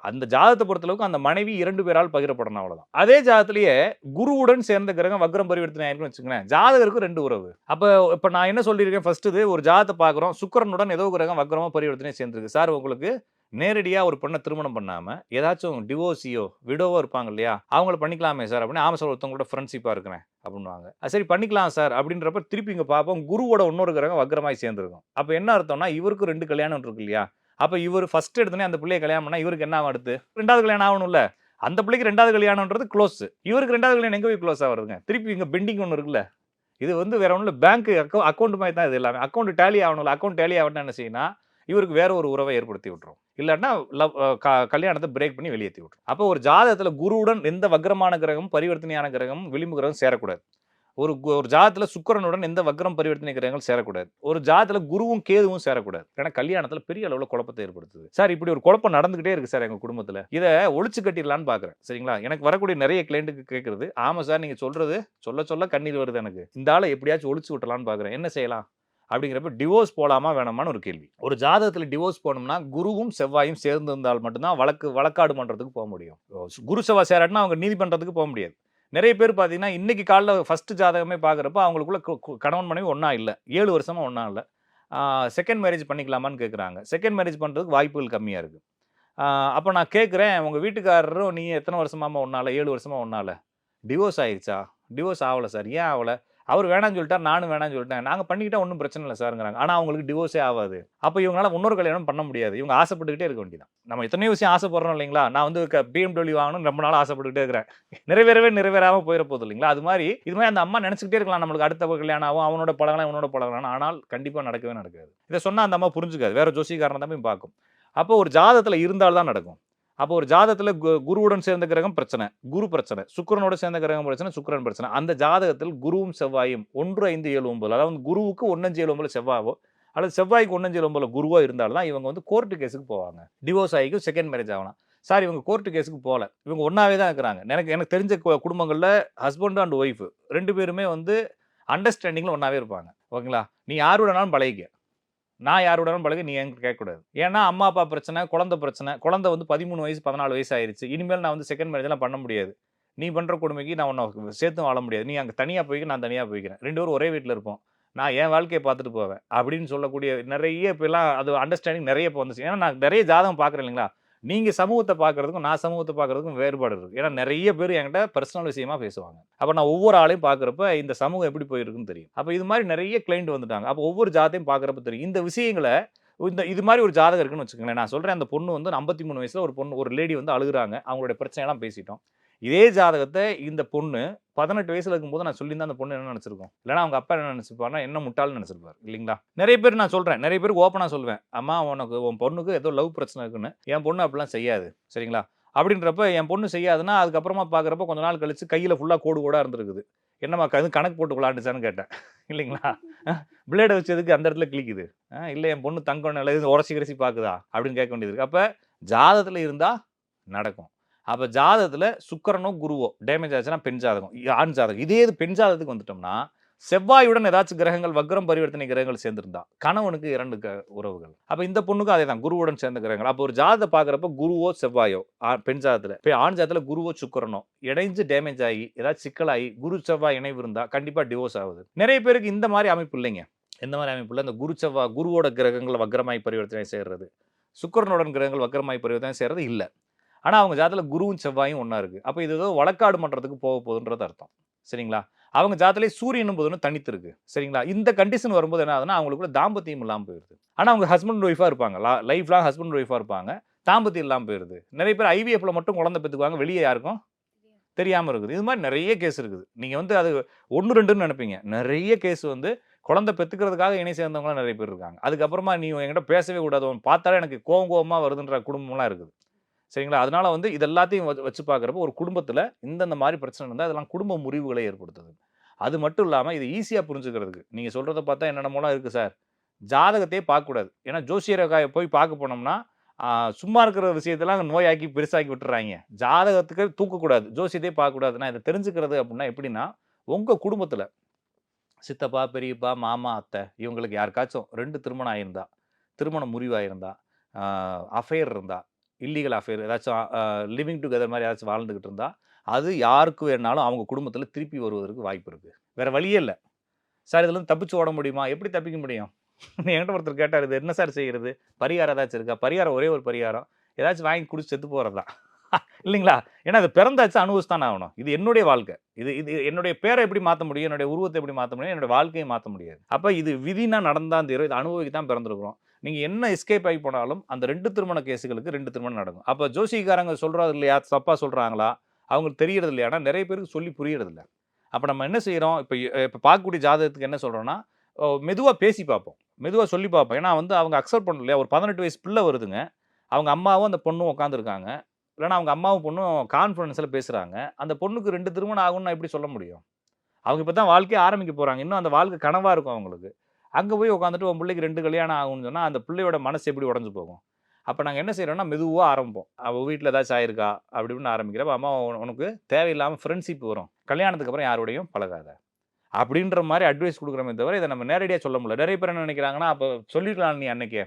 அந்த ஜாதகத்தை பொறுத்தளவுக்கு அந்த மனைவி இரண்டு பேரால் பகிரப்படணும் அவ்வளோதான் அதே ஜாதத்திலேயே குருவுடன் சேர்ந்த கிரகம் வக்ரம் பரிவர்த்தனை ஆயிருக்குன்னு வச்சுக்கோங்களேன். ஜாதகருக்கு ரெண்டு உறவு. அப்போ இப்போ நான் என்ன சொல்லியிருக்கேன் ஃபர்ஸ்ட் இது? ஒரு ஜாதத்தை பார்க்குறோம். சுக்கரனுடன் ஏதோ கிரகம் வக்ரமாக பரிவர்த்தனை சேர்ந்துருக்கு. சார் உங்களுக்கு நேரடியாக ஒரு பொண்ணை திருமணம் பண்ணாமல் ஏதாச்சும் டிவோர்ஸியோ விடோவோ இருப்பாங்க இல்லையா? அவங்கள பண்ணிக்கலாமே சார் அப்படின்னு ஆமாம் சார் ஒருத்தவங்களோட ஃப்ரெண்ட்ஷிப்பாக இருக்கிறேன் அப்படின்னுவாங்க. சரி பண்ணிக்கலாம் சார் அப்படின்றப்ப திருப்பி இங்கே பார்ப்போம் குருவோட இன்னொரு கிரகம் வக்ரமாய் சேர்ந்துருக்கும். அப்போ என்ன அர்த்தம்னா இவருக்கு ரெண்டு கல்யாணம் இருக்கு இல்லையா? அப்போ இவர் ஃபர்ஸ்ட் எடுத்தோடனே அந்த பிள்ளையை கல்யாணம் பண்ணால் இவருக்கு என்ன அடுத்து? ரெண்டாவது கல்யாணம் ஆகணும்ல. அந்த பிள்ளைக்கு ரெண்டாவது கல்யாணம்ன்றது க்ளோஸ் இவருக்கு ரெண்டாவது கல்யாணம் எங்கே போய் க்ளோஸ் ஆகிறதுங்க திருப்பி இங்கே பெண்டிங் ஒன்று இருக்குல்ல? இது வந்து வேற ஒன்றும் பேங்க் அக்கௌண்ட் மாதிரி தான் இது எல்லாமே. அக்கௌண்ட் டேலி ஆகணும்ல. அக்கௌண்ட் டேலி ஆகணும்னா என்ன செய்யணும் இவருக்கு வேற ஒரு உறவை ஏற்படுத்தி விட்டுரும். இல்லைன்னா லவ் கல்யாணத்தை பிரேக் பண்ணி வெளியேற்றி விட்டுரும். அப்போ ஒரு ஜாதகத்தில் குருவுடன் எந்த வக்ரமான கிரகமும் பரிவர்த்தனையான கிரகமும் விளிம்பு கிரகம் சேரக்கூடாது. ஒரு ஒரு ஜாதத்தில் சுக்கிரனுடன் எந்த வக்ரம் பரிவர்த்தனை கிரகங்கள் சேரக்கூடாது. ஒரு ஜாதத்தில் குருவும் கேதுவும் சேரக்கூடாது. ஏன்னா கல்யாணத்தில் பெரிய அளவில் குழப்பத்தை ஏற்படுத்துது. சார் இப்படி ஒரு குழப்பம் நடந்துகிட்டே இருக்கு சார் எங்கள் குடும்பத்தில். இதை ஒழிச்சு கட்டிடலான்னு பார்க்குறேன் சரிங்களா? எனக்கு வரக்கூடிய நிறைய கிளைண்ட்டுக்கு கேட்குறது ஆமாம் சார் நீங்கள் சொல்கிறது சொல்ல சொல்ல கண்ணீர் வருது எனக்கு. இந்த ஆளை எப்படியாச்சும் ஒழிச்சு விட்டலான்னு பார்க்குறேன் என்ன செய்யலாம்? அப்படிங்கிறப்ப டிவோர்ஸ் போலாமா வேணாமான்னு ஒரு கேள்வி. ஒரு ஜாதகத்தில் டிவோர்ஸ் போனோம்னா குருவும் செவ்வாயும் சேர்ந்து இருந்தால் மட்டும்தான் வழக்கு வழக்காடு மன்றத்துக்கு போக முடியும். குரு செவ்வாய் சேராட்டினா அவங்க நீதிமன்றத்துக்கு போக முடியாது. நிறைய பேர் பார்த்தீங்கன்னா இன்றைக்கி காலைல ஃபஸ்ட்டு ஜாதகமே பார்க்குறப்ப அவங்களுக்குள்ள கு- கணவன் மனைவி ஒன்றா இல்லை. ஏழு வருஷமாக ஒன்றா இல்லை. செகண்ட் மேரேஜ் பண்ணிக்கலாமான்னு கேட்குறாங்க செகண்ட் மேரேஜ் பண்ணுறதுக்கு வாய்ப்புகள் கம்மியாக இருக்குது அப்போ நான் கேட்குறேன் உங்கள் வீட்டுக்காரரும் நீ எத்தனை வருஷமாமா ஒன்றால ஏழு வருஷமாக ஒன்றால டிவோர்ஸ் ஆயிடுச்சா? டிவோர்ஸ் ஆகலை சார். ஏன் ஆகலை? அவர் வேணாம்னு சொல்லிட்டார் நானும் வேணாம்னு சொல்லிட்டேன். நாங்கள் பண்ணிக்கிட்டா ஒன்றும் பிரச்சனை இல்லை சாருங்கிறாங்க. ஆனால் அவங்களுக்கு டிவோர்ஸே ஆகாது. அப்போ இவங்களால இன்னொரு கல்யாணம் பண்ண முடியாது. இவங்க ஆசைப்பட்டுக்கிட்டே இருக்க வேண்டியதான் நம்ம எத்தனையோ விஷயம் ஆசைப்படுறோம் இல்லைங்களா? நான் வந்து பிஎம்டபிள்யூ வாங்கணும் ரொம்ப நாள் ஆசைப்பட்டுக்கிட்டே இருக்கிறேன். நிறைவேறவே நிறைவேறாம போயிட போகுது இல்லைங்களா? அது மாதிரி இது மாதிரி அந்த அம்மா நினச்சிக்கிட்டே இருக்கலாம். நம்மளுக்கு அடுத்த கல்யாணம் ஆகும் அவனோட பழகலாம் இவனோட பழகலாம் ஆனால் கண்டிப்பாக நடக்கவே நடக்காது. இதை சொன்னால் அந்த அம்மா புரிஞ்சுக்காது. வேற ஜோசிக்காரன் தான் பார்க்கும். அப்போ ஒரு ஜாதகத்தில் இருந்தால்தான் நடக்கும். அப்போ ஒரு ஜாதகத்தில் குருவுடன் சேர்ந்த கிரகம் பிரச்சனை குரு பிரச்சனை சுக்கரனோட சேர்ந்த கிரகம் பிரச்சனை சுக்கரன் பிரச்சனை. அந்த ஜாதகத்தில் குருவும் செவ்வாயும் ஒன்று ஐந்து ஏழு ஒன்பது அதாவது குருவுக்கு ஒன்னஞ்சு ஏழு ஒன்பது செவ்வாவோ அல்லது செவ்வாய்க்கு ஒன்னஞ்சு ஏழு ஒன்பது குருவோ இருந்தால்தான் இவங்க வந்து கோர்ட்டு கேஸுக்கு போவாங்க. டிவோர்ஸ் ஆகிக்கும் செகண்ட் மேரேஜ் ஆகலாம். சார் இவங்க கோர்ட்டு கேஸுக்கு போகல. இவங்க ஒன்றாவே தான் இருக்கிறாங்க. எனக்கு எனக்கு தெரிஞ்ச கு- ஹஸ்பண்ட் அண்ட் ஒய்ஃப் ரெண்டு பேருமே வந்து அண்டர்ஸ்டாண்டிங்கில் ஒன்றாவே இருப்பாங்க. ஓகேங்களா? நீ யார் வேணாலும் பழகிக்க. நான் யாருடனும் பழகு நீ என்கிட்ட கேட்கக்கூடாது. ஏன்னா அம்மா அப்பா பிரச்சனை குழந்தை பிரச்சனை குழந்தை வந்து பதிமூணு வயசு பதினாலு வயசு ஆயிடுச்சு இனிமேல் நான் வந்து செகண்ட் மேரேஜ்லாம் பண்ண முடியாது. நீ பண்ணுற கொடுமைக்கு நான் உன்னை சேர்த்து வாழ முடியாது. நீ அங்கே தனியாக போய்க்கு நான் தனியாக போய்க்கிறேன். ரெண்டு பேரும் ஒரே வீட்டில் இருப்போம். நான் என் வாழ்க்கையை பார்த்துட்டு போவேன். அப்படின்னு சொல்லக்கூடிய நிறைய இப்போலாம் அது அண்டர்ஸ்டாண்டிங் நிறைய இப்போ வந்துச்சு. ஏன்னா நான் நிறைய ஜாதகம் பார்க்குறேன் இல்லைங்களா? நீங்கள் சமூகத்தை பார்க்குறதுக்கும் நான் சமூகத்தை பார்க்குறதுக்கும் வேறுபாடு இருக்குது ஏன்னா நிறைய பேர் என்கிட்ட பர்சனல் விஷயமா பேசுவாங்க. அப்போ நான் ஒவ்வொரு ஆளையும் பார்க்குறப்ப இந்த சமூகம் எப்படி போயிருக்குன்னு தெரியும். அப்போ இது மாதிரி நிறைய கிளைண்ட் வந்துட்டாங்க. அப்போ ஒவ்வொரு ஜாதையும் பார்க்குறப்ப தெரியும். இந்த விஷயங்களை இந்த இது மாதிரி ஒரு ஜாதகம் இருக்குன்னு வச்சுக்கோங்களேன். நான் சொல்கிறேன் அந்த பொண்ணு வந்து ஐம்பத்தி மூணு வயசில் ஒரு பொண்ணு ஒரு லேடி வந்து அழுகுறாங்க. அவங்களுடைய பிரச்சனையெல்லாம் பேசிட்டோம். இதே ஜாதகத்தை இந்த பொண்ணு பதினெட்டு வயசுல இருக்கும்போது நான் சொல்லியிருந்தா அந்த பொண்ணு என்ன நினச்சிருக்கோம்? இல்லைன்னா அவங்க அப்பா என்ன நினச்சிருப்பாருன்னா என்ன முட்டாள்னு நினச்சிருப்பார். இல்லைங்களா? நிறைய பேர் நான் சொல்கிறேன் நிறைய பேருக்கு ஓப்பனாக சொல்லுவேன் அம்மா உனக்கு உன் பொண்ணுக்கு ஏதோ லவ் பிரச்சனை இருக்குன்னு. என் பொண்ணு அப்படிலாம் செய்யாது. சரிங்களா? அப்படின்றப்ப என் பொண்ணு செய்யாதுன்னா அதுக்கப்புறமா பார்க்குறப்ப கொஞ்ச நாள் கழிச்சு கையில் ஃபுல்லாக கோடு கூட இருந்திருக்குது. என்னம்மா அது கணக்கு போட்டு விளாண்டுச்சான்னு கேட்டேன். இல்லைங்களா? பிளேடை வச்சதுக்கு அந்த இடத்துல கிளிக்குது இல்லை என் பொண்ணு தங்கம் நல்லது உரசி கரைசி பார்க்குதா அப்படின்னு கேட்க வேண்டியது இருக்கு. அப்போ ஜாதகத்தில் இருந்தால் நடக்கும். அப்போ ஜாதகத்தில் சுக்கரனோ குருவோ டேமேஜ் ஆச்சுன்னா பெண் ஜாதகம் ஆண் ஜாதகம். இதே இது பெண் ஜாதகத்துக்கு வந்துட்டோம்னா செவ்வாயுடன் ஏதாச்சும் கிரகங்கள் வக்ரம் பரிவர்த்தனை கிரகங்கள் சேர்ந்துருந்தா கணவனுக்கு இரண்டு க உறவுகள். அப்போ இந்த பொண்ணுக்கும் அதே தான் குருவுடன் சேர்ந்த கிரகங்கள். அப்போ ஒரு ஜாதத்தை பார்க்குறப்ப குருவோ செவ்வாயோ பெண் ஜாதத்தில் இப்போ ஆண் ஜாதத்தில் குருவோ சுக்கரனோ இணைஞ்சு டேமேஜ் ஆகி ஏதாச்சும் சிக்கலாகி குரு செவ்வாய் இணைவு இருந்தால் கண்டிப்பாக டிவோர்ஸ் ஆகுது. நிறைய பேருக்கு இந்த மாதிரி அமைப்பு இல்லைங்க. இந்த மாதிரி அமைப்பு இல்லை. இந்த குரு செவ்வாய் குருவோட கிரகங்கள் வக்ரமாய் பரிவர்த்தனை செய்கிறது சுக்கிரனுடன் கிரகங்கள் வக்ரமாய் பரிவர்த்தனை செய்கிறது இல்லை. ஆனால் அவங்க ஜாதத்தில் குருவும் செவ்வாயும் ஒன்றா இருக்குது அப்போ இது ஏதோ வழக்காடு மன்றத்துக்கு போக போகுதுன்றது அர்த்தம். சரிங்களா? அவங்க ஜாதத்திலே சூரியனும் போதுன்னு தனித்து இருக்கு சரிங்களா? இந்த கண்டிஷன் வரும்போது என்ன ஆகுதுன்னா அவங்களுக்குள்ள தாம்பத்தியம் இல்லாமல் போயிடுது ஆனால் அவங்க ஹஸ்பண்ட் ஒய்ஃபாக இருப்பாங்க. லைஃப் லாங் ஹஸ்பண்ட் ஒய்ஃபாக இருப்பாங்க. தாம்பத்தியம் இல்லாமல் போயிடுது நிறைய பேர் ஐவிஎஃப்ல மட்டும் குழந்தை பெற்றுக்குவாங்க. வெளியே யாருக்கும் தெரியாமல் இருக்குது. இது மாதிரி நிறைய கேஸ் இருக்குது. நீங்கள் வந்து அது ஒன்று ரெண்டுன்னு நினைப்பீங்க. நிறைய கேஸ் வந்து குழந்தை பெற்றுக்கிறதுக்காக இணை சேர்ந்தவங்களாம் நிறைய பேர் இருக்காங்க. அதுக்கப்புறமா நீ என்கிட்ட பேசவே கூடாது. உன் பார்த்தாலே எனக்கு கோவம் கோவமாக வருதுன்ற குடும்பம்லாம் இருக்குது. சரிங்களா? அதனால வந்து இது எல்லாத்தையும் வச்சு- வச்சு பார்க்குறப்ப ஒரு குடும்பத்தில் இந்தந்த மாதிரி பிரச்சனை இருந்தால் அதெல்லாம் குடும்ப முறிவுகளை ஏற்படுத்துது. அது மட்டும் இல்லாமல் இது ஈஸியாக புரிஞ்சுக்கிறதுக்கு நீங்கள் சொல்கிறத பார்த்தா என்னென்னமோலாம் இருக்குது சார். ஜாதகத்தையே பார்க்கக்கூடாது. ஏன்னா ஜோசியரை போய் பார்க்க போனோம்னா சும்மா இருக்கிற விஷயத்தெல்லாம் நோயாக்கி பெருசாக்கி விட்டுறாங்க. ஜாதகத்துக்கு தூக்கக்கூடாது. ஜோசியத்தையே பார்க்கக்கூடாது நான் இதை தெரிஞ்சுக்கிறது அப்படின்னா எப்படின்னா உங்கள் குடும்பத்தில் சித்தப்பா பெரியப்பா மாமா அத்தை இவங்களுக்கு யாருக்காச்சும் ரெண்டு திருமணம் ஆயிருந்தா திருமணம் முறிவாயிருந்தா அஃபேர் இருந்தால் இல்லீகல் அஃபேர் ஏதாச்சும் லிவிங் டுகெதர் மாதிரி ஏதாச்சும் வாழ்ந்துக்கிட்டு இருந்தால் அது யாருக்கு வேணாலும் அவங்க குடும்பத்தில் திருப்பி வருவதற்கு வாய்ப்பு இருக்குது வேறு வழியே இல்லை. சார் இதுலேருந்து தப்பிச்சு ஓட முடியுமா? எப்படி தப்பிக்க முடியும்? என்கிட்ட ஒருத்தர் கேட்டார் இது என்ன சார் செய்கிறது பரிகாரம் ஏதாச்சும் இருக்கா? பரிகாரம் ஒரே ஒரு பரிகாரம். ஏதாச்சும் வாங்கி குடிச்சு செத்து போகிறதா இல்லைங்களா? ஏன்னா அது பிறந்தாச்சு அனுபவிச்சுதான் ஆகணும். இது என்னுடைய வாழ்க்கை. இது இது என்னுடைய பேரை எப்படி மாற்ற முடியும்? என்னுடைய உருவத்தை எப்படி மாற்ற முடியும்? என்னுடைய வாழ்க்கையை மாற்ற முடியாது. அப்போ இது விதினா நடந்தால் தீரும். இது அனுபவிக்கு தான் பிறந்திருக்கிறோம். நீங்கள் என்ன எஸ்கேப் ஆகி போனாலும் அந்த ரெண்டு திருமண கேஸுகளுக்கு ரெண்டு திருமணம் நடக்கும். அப்போ ஜோசிக்காரங்க சொல்கிறது இல்லையா? தப்பாக சொல்கிறாங்களா அவங்களுக்கு தெரியறது இல்லையானா நிறைய பேருக்கு சொல்லி புரியறதில்ல அப்போ நம்ம என்ன செய்கிறோம் இப்போ இப்போ பார்க்கக்கூடிய ஜாதகத்துக்கு என்ன சொல்கிறோன்னா மெதுவாக பேசி பார்ப்போம். மெதுவாக சொல்லி பார்ப்போம். ஏன்னா வந்து அவங்க அக்செப்ட் பண்ணல இல்லையா? ஒரு பதினெட்டு வயசு பிள்ளை வருதுங்க. அவங்க அம்மாவும் அந்த பொண்ணும் உட்காந்துருக்காங்க இல்லைன்னா அவங்க அம்மாவும் பொண்ணும் கான்ஃபிடன்ஸில் பேசுகிறாங்க அந்த பொண்ணுக்கு ரெண்டு திருமணம் ஆகும்னு நான் எப்படி சொல்ல முடியும்? அவங்க இப்போ தான் வாழ்க்கையை ஆரம்பிக்க போகிறாங்க இன்னும் அந்த வாழ்க்கை கனவாக இருக்கும் அவங்களுக்கு. அங்கே போய் உட்காந்துட்டு உன் பிள்ளைக்கு ரெண்டு கல்யாணம் ஆகும்னு சொன்னால் அந்த பிள்ளையோட மனசு எப்படி உடஞ்சு போகும்? அப்போ நாங்கள் என்ன செய்கிறோம்னா மெதுவாக ஆரம்பிப்போம். அவள் வீட்டில் ஏதாச்சும் ஆயிருக்கா? அப்படி இப்படின்னு ஆரம்பிக்கிறப்ப அம்மா உனக்கு தேவையில்லாமல் ஃப்ரெண்ட்ஷிப் வரும். கல்யாணத்துக்கு அப்புறம் யாரோடையும் பழகாத. அப்படின்ற மாதிரி அட்வைஸ் கொடுக்குறோமே தவிர இதை நம்ம நேரடியாக சொல்ல முடியல. நிறைய பேர் என்ன நினைக்கிறாங்கன்னா அப்போ சொல்லிடலாம் நீ அன்னைக்கே.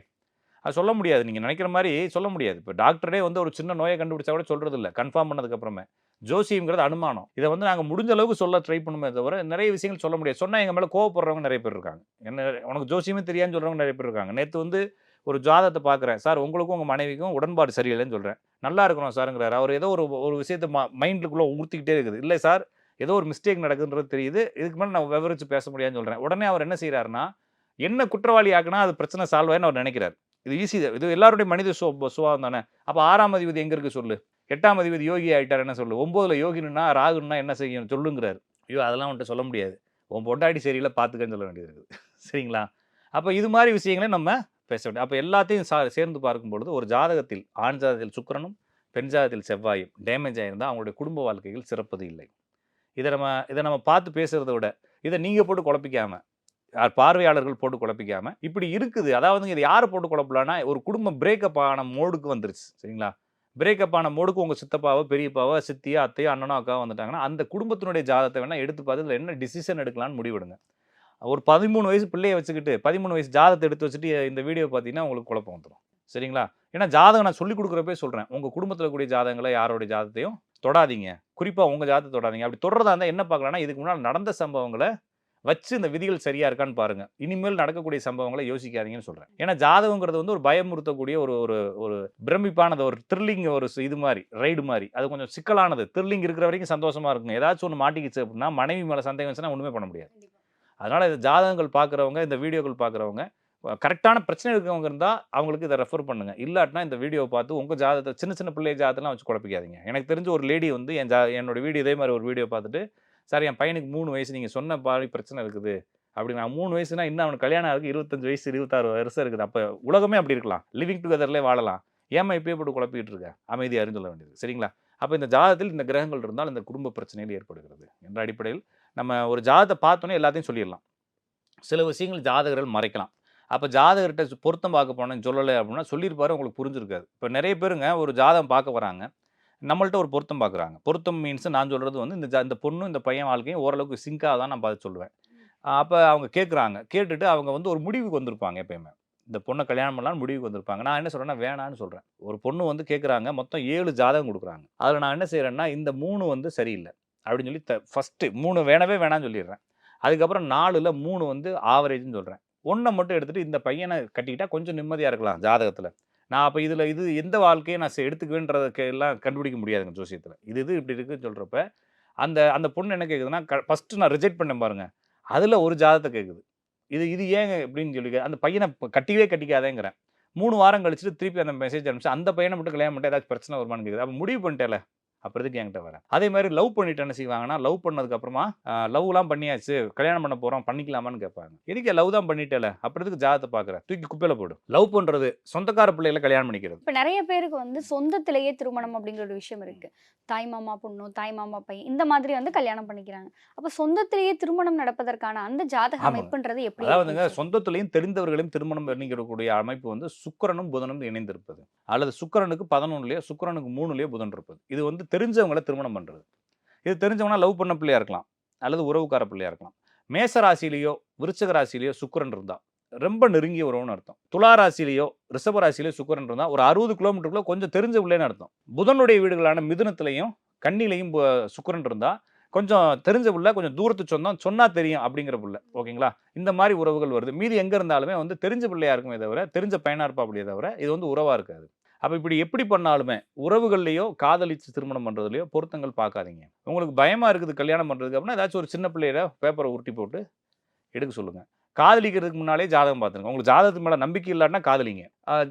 அது சொல்ல முடியாது. நீங்கள் நினைக்கிற மாதிரி சொல்ல முடியாது. இப்போ டாக்டரே வந்து ஒரு சின்ன நோயை கண்டுபிடிச்சா கூட சொல்கிறது இல்லை கன்ஃபார்ம் பண்ணதுக்கப்புறமே. ஜோசியங்கிறது அனுமானம். இதை வந்து நாங்கள் முடிஞ்ச அளவுக்கு சொல்ல ட்ரை பண்ணுமே தவிர நிறைய விஷயங்கள் சொல்ல முடியாது. சொன்னால் எங்கள் மேலே கோவப்படுறவங்க நிறைய பேர் இருக்காங்க. என்ன உனக்கு ஜோசியமே தெரியாதுன்னு சொல்கிறவங்க நிறைய பேர் இருக்காங்க. நேற்று வந்து ஒரு ஜாதத்தை பார்க்குறேன். சார் உங்களுக்கும் உங்கள் மனைவிக்கும் உடன்பாடு சரியில்லைன்னு சொல்கிறேன் நல்லா இருக்கிறோம் சாருங்கிறார். அவர் ஏதோ ஒரு ஒரு விஷயத்தை மைண்டுக்குள்ளே ஊற்றிக்கிட்டே இருக்குது. இல்லை சார் ஏதோ ஒரு மிஸ்டேக் நடக்குதுன்றது தெரியுது. இதுக்கு மேலே நான் விவரித்து பேச முடியாதுன்னு சொல்கிறேன் உடனே அவர் என்ன செய்கிறாருன்னா என்ன குற்றவாளி ஆக்குனா அது பிரச்சனை சால்வ் ஆயின்னு அவர் நினைக்கிறார். இது ஈஸி இது எல்லாருடைய மனித சோ சுபாவம் தானே? அப்போ ஆறாம் அதிபதி எங்கே இருக்கு சொல்லு? எட்டாம் அதிபதி யோகி ஆயிட்டார் என்ன சொல்லு? ஒம்போதில் யோகினுனா ராகுன்னா என்ன செய்யும் சொல்லுங்கிறார். ஐயோ அதெல்லாம் வந்துட்டு சொல்ல முடியாது. உன் பொண்டாட்டி சரியில்லை பார்த்துக்கன்னு சொல்ல வேண்டியது இருக்குது. சரிங்களா? அப்போ இது மாதிரி விஷயங்களே நம்ம பேச வேண்டிய அப்போ எல்லாத்தையும் சா சேர்ந்து பார்க்கும் பொழுது ஒரு ஜாதகத்தில் ஆண் ஜாதகத்தில் சுக்கரனும் பெண் ஜாதகத்தில் செவ்வாயும் டேமேஜ் ஆகியிருந்தால் அவங்களுடைய குடும்ப வாழ்க்கையில் சிறப்பது இல்லை. இதை நம்ம இதை நம்ம பார்த்து பேசுகிறத விட இதை நீங்கள் போட்டு குழப்பிக்காமல் பார்வையாளர்கள் போட்டு குழப்பிக்காம. இப்படி இருக்குது. அதாவது இது யார் போட்டு குழப்பலான்னா ஒரு குடும்பம் பிரேக்கப் ஆன மோடுக்கு வந்துருச்சு. சரிங்களா? பிரேக்கப் ஆன மோடுக்கு உங்கள் சித்தப்பாவோ பெரியப்பாவோ சித்தியோ அத்தையோ அண்ணனோ அக்காவோ வந்துட்டாங்கன்னா அந்த குடும்பத்தினுடைய ஜாதகத்தை வேணால் எடுத்து பார்த்து இதில் என்ன டிசிஷன் எடுக்கலாம்னு முடிவெடுங்க. ஒரு பதிமூணு வயசு பிள்ளையை வச்சுக்கிட்டு பதிமூணு வயசு ஜாதகத்தை எடுத்து வச்சுட்டு இந்த வீடியோ பார்த்தீங்கன்னா உங்களுக்கு குழப்பம் வந்துடும் சரிங்களா? ஏன்னா ஜாதகம் நான் சொல்லி கொடுக்குறப்பே சொல்கிறேன் உங்கள் குடும்பத்தில் கூடிய ஜாதகங்களை யாரோடைய ஜாதத்தையும் தொடாதீங்க. குறிப்பாக உங்கள் ஜாதத்தை தொடாதீங்க. அப்படி தொடர்றதா இருந்தால் என்ன பார்க்கலாம்னா இதுக்கு முன்னால் நடந்த சம்பவங்களை வச்சு இந்த விதிகள் சரியா இருக்கான்னு பாருங்க. இனிமேல் நடக்கக்கூடிய சம்பவங்களை யோசிக்காதீங்கன்னு சொல்றேன். ஏன்னா ஜாதகங்கிறது வந்து ஒரு பயமுறுத்தக்கூடிய ஒரு ஒரு ஒரு பிரமிப்பானது ஒரு த்ரில்லிங் ஒரு இது மாதிரி ரைடு மாதிரி. அது கொஞ்சம் சிக்கலானது. த்ரில்லிங் இருக்கிற வரைக்கும் சந்தோஷமா இருக்குங்க. ஏதாச்சும் ஒன்று மாட்டிக்கிச்சு அப்படின்னா மனைவி மேலே சந்தேகம் வந்துச்சுன்னா ஒன்றுமே பண்ண முடியாது. அதனால இந்த ஜாதகங்கள் பார்க்குறவங்க இந்த வீடியோக்கள் பார்க்குறவங்க கரெக்டான பிரச்சனை இருக்கவங்க இருந்தால் அவங்களுக்கு இதை ரெஃபர் பண்ணுங்க. இல்லாட்டினா இந்த வீடியோ பார்த்து உங்கள் ஜாதகத்தை சின்ன சின்ன பிள்ளை ஜாதகத்தெல்லாம் வச்சு குழப்பிக்காதீங்க. எனக்கு தெரிஞ்ச ஒரு லேடி வந்து என் ஜா என்னோட வீடியோ இதே மாதிரி ஒரு வீடியோ பார்த்துட்டு சார் என் பையனுக்கு மூணு வயசு நீங்கள் சொன்ன பாதி பிரச்சனை இருக்குது. அப்படி நான் மூணு வயசுனா இன்னும் அவனுக்கு கல்யாணம் ஆகுது இருபத்தஞ்சு வயசு இருபத்தாறு வருஷம் இருக்குது. அப்போ உலகமே அப்படி இருக்கலாம். லிவிங் டுகெதர்லேயே வாழலாம். ஏமா இப்பயே போட்டு குழப்பிட்டு இருக்க? அமைதி அறிந்து சொல்ல வேண்டியது. சரிங்களா? அப்போ இந்த ஜாதத்தில் இந்த கிரகங்கள் இருந்தால் இந்த குடும்ப பிரச்சனைகள் ஏற்படுகிறது. என்ற அடிப்படையில் நம்ம ஒரு ஜாதத்தை பார்த்தோன்னே எல்லாத்தையும் சொல்லிடலாம். சில விஷயங்கள் ஜாதகர்கள் மறைக்கலாம். அப்போ ஜாதகர்கிட்ட பொருத்தம் பார்க்க போனேன் சொல்லலை அப்படின்னா சொல்லியிருப்பாரு உங்களுக்கு புரிஞ்சிருக்காது. இப்போ நிறைய பேருங்க ஒரு ஜாதகம் பார்க்க வராங்க. நம்மள்ட்ட ஒரு பொருத்தம் பார்க்குறாங்க பொருத்தம் மீன்ஸ் நான் சொல்கிறது வந்து இந்த ஜா- இந்த பொண்ணும் இந்த பையன் வாழ்க்கையும் ஓரளவுக்கு சிங்காக தான் நான் பார்த்து சொல்லுவேன். அப்போ அவங்க கேட்குறாங்க கேட்டுட்டு அவங்க வந்து ஒரு முடிவுக்கு வந்திருப்பாங்க எப்பயுமே. இந்த பொண்ணை கல்யாணம் பண்ணலாம்னு முடிவுக்கு வந்திருப்பாங்க. நான் என்ன சொல்கிறேன்னா வேணான்னு சொல்கிறேன் ஒரு பொண்ணு வந்து கேட்குறாங்க மொத்தம் ஏழு ஜாதகம் கொடுக்குறாங்க. அதில் நான் என்ன செய்கிறேன்னா இந்த மூணு வந்து சரியில்லை. அப்படின்னு சொல்லி த ஃபஸ்ட்டு மூணு வேணவே வேணாம்னு சொல்லிடுறேன். அதுக்கப்புறம் நாலுல மூணு வந்து ஆவரேஜ்னு சொல்கிறேன் ஒன்றை மட்டும் எடுத்துகிட்டு இந்த பையனை கட்டிக்கிட்டா கொஞ்சம் நிம்மதியாக இருக்கலாம் ஜாதகத்தில். நான் அப்போ இதில் இது எந்த வாழ்க்கையை நான் செ- எடுத்துக்குவேன்றதுக்கு எல்லாம் கண்டுபிடிக்க முடியாதுங்க ஜோசியத்தில். இது இது இப்படி இருக்குன்னு சொல்கிறப்ப அந்த அந்த பொண்ணு என்ன கேட்குதுன்னா க ஃபஸ்ட்டு நான் ரிஜெக்ட் பண்ணேன் பாருங்கள் அதில் ஒரு ஜாதத்தை கேட்குது இது இது ஏங்க அப்படின்னு சொல்லி கே- அந்த பையனை ப- கட்டிக்கவே கட்டிக்காதேங்கிறேன். மூணு வாரம் கழிச்சுட்டு திருப்பி அந்த மெசேஜ் அனுப்பிச்சு அந்த பையனை மட்டும் கல்யாணம் பண்ணிட்டு ஏதாச்சும் பிரச்சனை வருமானு கேட்குது அப்போ முடிவு பண்ணிட்டேல அப்புறம் எதுக்கு என்கிட்ட வரேன் அதே மாதிரி லவ் பண்ணிட்டு என்ன செய்வாங்கன்னா லவ் பண்ணதுக்கு அப்புறமா லவ்லாம் பண்ணியாச்சு கல்யாணம் பண்ண போறோம் பண்ணிக்கலாமான்னு கேட்பாங்க. எதுக்கு லவ் தான் பண்ணிட்டேல? அப்புறம் எதுக்கு ஜாதத்தை பார்க்குற. தூக்கி குப்பையில போடு லவ் பண்றது சொந்தக்கார பிள்ளைகளை கல்யாணம் பண்ணிக்கிறது. இப்ப நிறைய பேருக்கு வந்து சொந்தத்திலேயே திருமணம் அப்படிங்கிற ஒரு விஷயம் இருக்கு. தாய் மாமா பொண்ணு தாய் மாமா பையன் இந்த மாதிரி வந்து கல்யாணம் பண்ணிக்கிறாங்க. அப்ப சொந்தத்திலேயே திருமணம் நடப்பதற்கான அந்த ஜாதக. அமைப்புன்றது எப்படி அதாவதுங்க? சொந்தத்திலையும் தெரிந்தவர்களையும் திருமணம் பண்ணிக்கிறக்கூடிய அமைப்பு வந்து சுக்கிரனும் புதனும் இணைந்திருப்பது. அல்லது சுக்கிரனுக்கு பதினொன்றுலையோ சுக்கிரனுக்கு மூணுலையோ புதன் இருப்பது. இது வந்து தெரிஞ்சவங்களை திருமணம் பண்ணுறது இது தெரிஞ்சவங்கன்னா லவ் பண்ண பிள்ளையா இருக்கலாம். அல்லது உறவுக்கார பிள்ளையாக இருக்கலாம். மேச ராசிலேயோ விருச்சக ராசிலேயோ சுக்கரன் இருந்தா ரொம்ப நெருங்கிய உறவுன்னு அர்த்தம். துலா ராசிலேயோ ரிஷப ராசிலேயோ சுக்கரன் இருந்தா ஒரு அறுபது கிலோமீட்டருக்குள்ள கொஞ்சம் தெரிஞ்ச பிள்ளைன்னு அர்த்தம். புதனுடைய வீடுகளான மிதுனத்திலையும் கண்ணிலையும் சுக்கரன் சுக்கிரன் இருந்தா கொஞ்சம் தெரிஞ்ச புள்ள கொஞ்சம் தூரத்து சொந்தம் சொன்னா தெரியும் அப்படிங்கிற புள்ள. ஓகேங்களா? இந்த மாதிரி உறவுகள் வருது. மீதி எங்க இருந்தாலுமே வந்து தெரிஞ்ச பிள்ளையா இருக்குமே தவிர தெரிஞ்ச பையனா இருப்பா அப்படியே தவிர இது வந்து உறவா இருக்காது. அப்போ இப்படி எப்படி பண்ணாலுமே உறவுகள்லையோ காதலிச்சு திருமணம் பண்ணுறதுலையோ பொருத்தங்கள் பார்க்காதீங்க. உங்களுக்கு பயமாக இருக்குது கல்யாணம் பண்ணுறதுக்கு அப்படின்னா ஏதாச்சும் ஒரு சின்ன பிள்ளையில பேப்பரை உருட்டி போட்டு எடுக்க சொல்லுங்கள் காதலிக்கிறதுக்கு முன்னாலே ஜாதகம் பார்த்துருங்க. உங்களுக்கு ஜாதகத்து மேலே நம்பிக்கை இல்லைன்னா காதலிங்க.